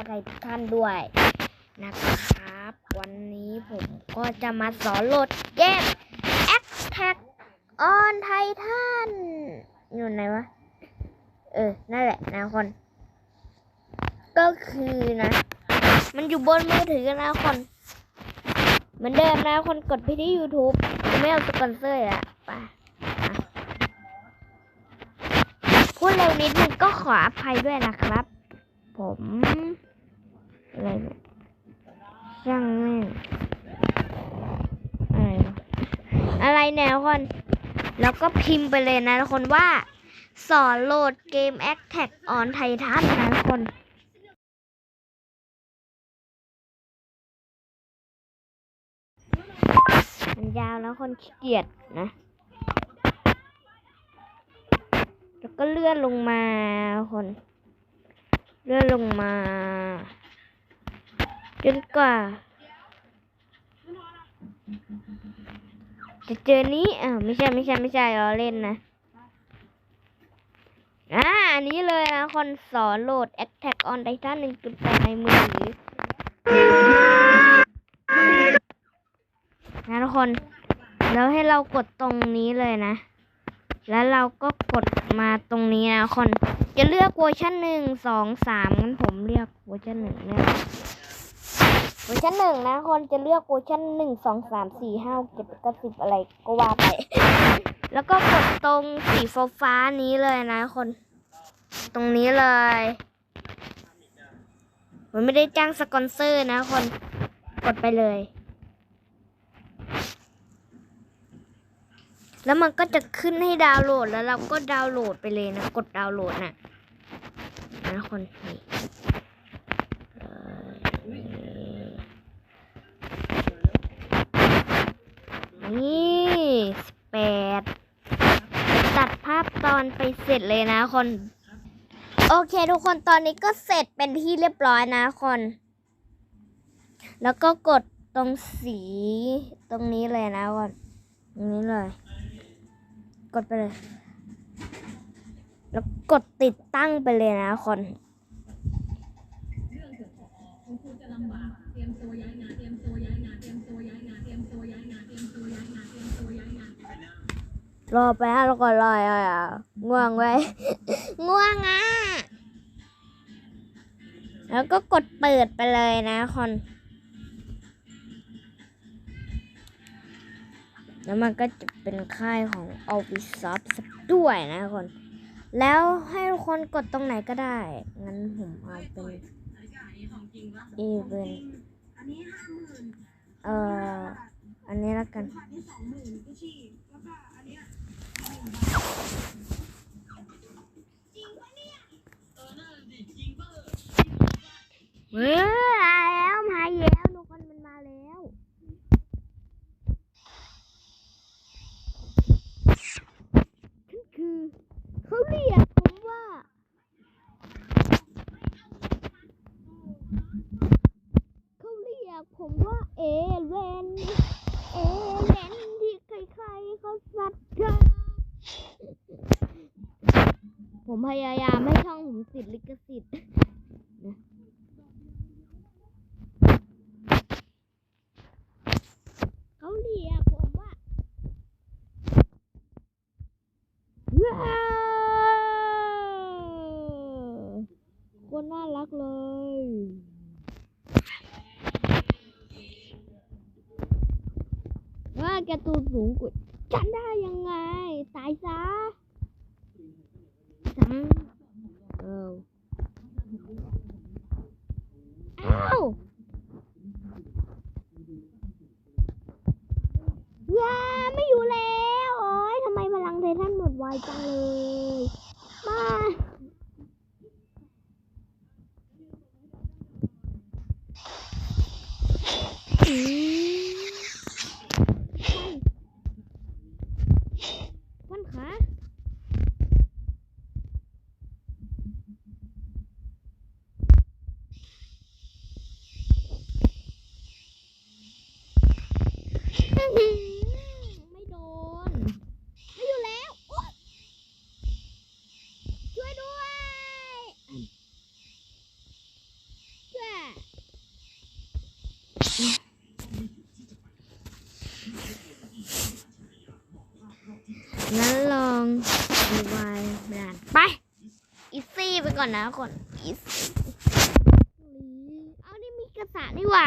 าวไทยทุกท่านด้วยนะครับ วันนี้ผมก็จะมาสอนโหลดเกม Attack on Titan อยู่ไหนวะ เออ นั่นแหละนะคน ก็คือนะ มันอยู่บนมือถือนะคน เหมือนเดิมนะคนกดไปที่ YouTube ไม่เอาสปอนเซอร์อะไปะพูดเร็วนิดนึงก็ขออภัยด้วยนะครับ ผม อะไรเนี่ยช่างแม่งอะไรอะไรแนวคน แล้วก็พิมพ์ไปเลยนะทุกคนว่า สอนโหลดเกม Attack on Titan นะทุกคนมันยาวแล้วคนขี้เกียจนะ แล้วก็เลื่อนลงมาคน เลื่อนลงมา จนกว่า จะเจอนี้อ่าไม่ใช่ไม่ใช่ไม่ใช่เราเล่นนะอ่าอันนี้เลยนะคนสอนโหลด Attack on Titan 1.8ในมือถือนะทุกคน แล้วให้เรากดตรงนี้เลยนะ แล้วเราก็กดมาตรงนี้นะคน จะเลือกเวอร์ชันหนึ่งสองสามงั้นผมเลือกเวอร์ชันหนึ่งเนี่ย ชันหนึ่งนะ คนจะเลือกเวอร์ชันหนึ่งสองสามสี่ห้าเจ็ดก้าสิบอะไรก็ว่าไป แล้วก็กดตรงสีฟ้าฟ้านี้เลยนะคน ตรงนี้เลย มันไม่ได้จ้างสปอนเซอร์นะคน กดไปเลย แล้วมันก็จะขึ้นให้ดาวน์โหลดแล้วเราก็ดาวน์โหลดไปเลยนะ กดดาวน์โหลดน่ะนะคนนี่เอ่อนี่สิบแปดตัดภาพต อนไปเสร็จเลยนะคน โอเคทุกคนตอนนี้ก็เสร็จเป็นที่เรียบร้อยนะคน แล้วก็กดตรงสีตรงนี้เลยนะคนตรงนี้เลย กดไปเลย แล้วกดติดตั้งไปเลยนะคน รอไปฮะแล้วก็รออะง่วงไว้ ง่วงอะ แล้วก็กดเปิดไปเลยนะคนแล้วมันก็จะเป็นค่ายของ o f f i c e ด้วยนะคน แล้วให้ทุกคนกดตรงไหนก็ได้ งั้นผมเอาเป็น event เอ่อ อันนี้แล้วกัน เว้ยมาแล้วมาแล้วทุกคนมันมาแล้ว นั่นคือเขาเรียกผมว่า เขาเรียกผมว่าเอเลน เอเลนที่ใครๆเขาสัตว์า ผมพยายามให้ช่องผมติดลิขสิทธิ์เขาเรียกผมว่าว้คนน่ารักเลยว่าแกตัวสูงกว่า ไม่โดน ไม่อยู่แล้ว ช่วยด้วย ช่งั้นลองดีวายบรานไป อีซี่ไปก่อนนะก่อน อีซี่เอานี่มีกระสานี่ว่า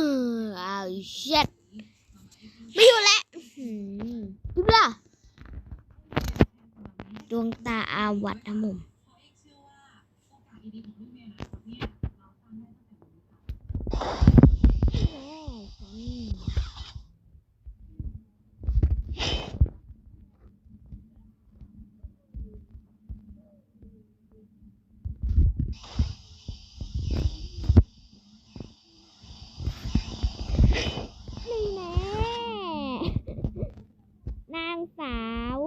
เช็ดไม่อยู่แล้วยิบล่ะดวงตาอาวัดนะมุม สาว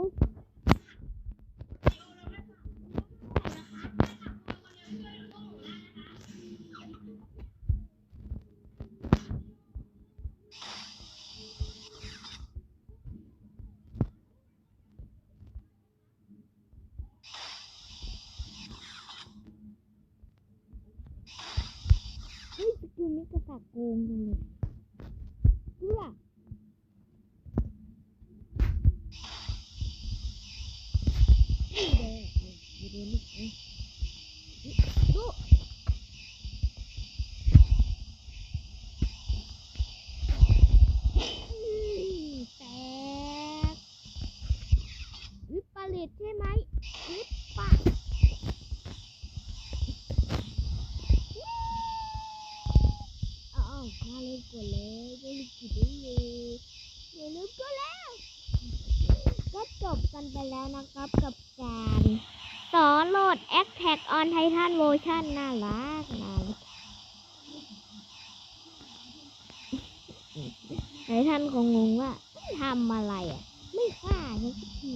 เฮ้ยสกิลไม่กระฝากโกงจังเลย ลิตใช่ไหมคลิปปะเอามาเล่นก่อนเลยเล่นกี่ได้เลยเดี๋ยวลูกก็แล้ว ก็จบกันไปแล้วนะครับกับการ สอโหลด a t t a c k on Titan Version น่ารักน่ารักไททันคงงงว่าทำอะไรอะ ไม่ฆ่าฉันที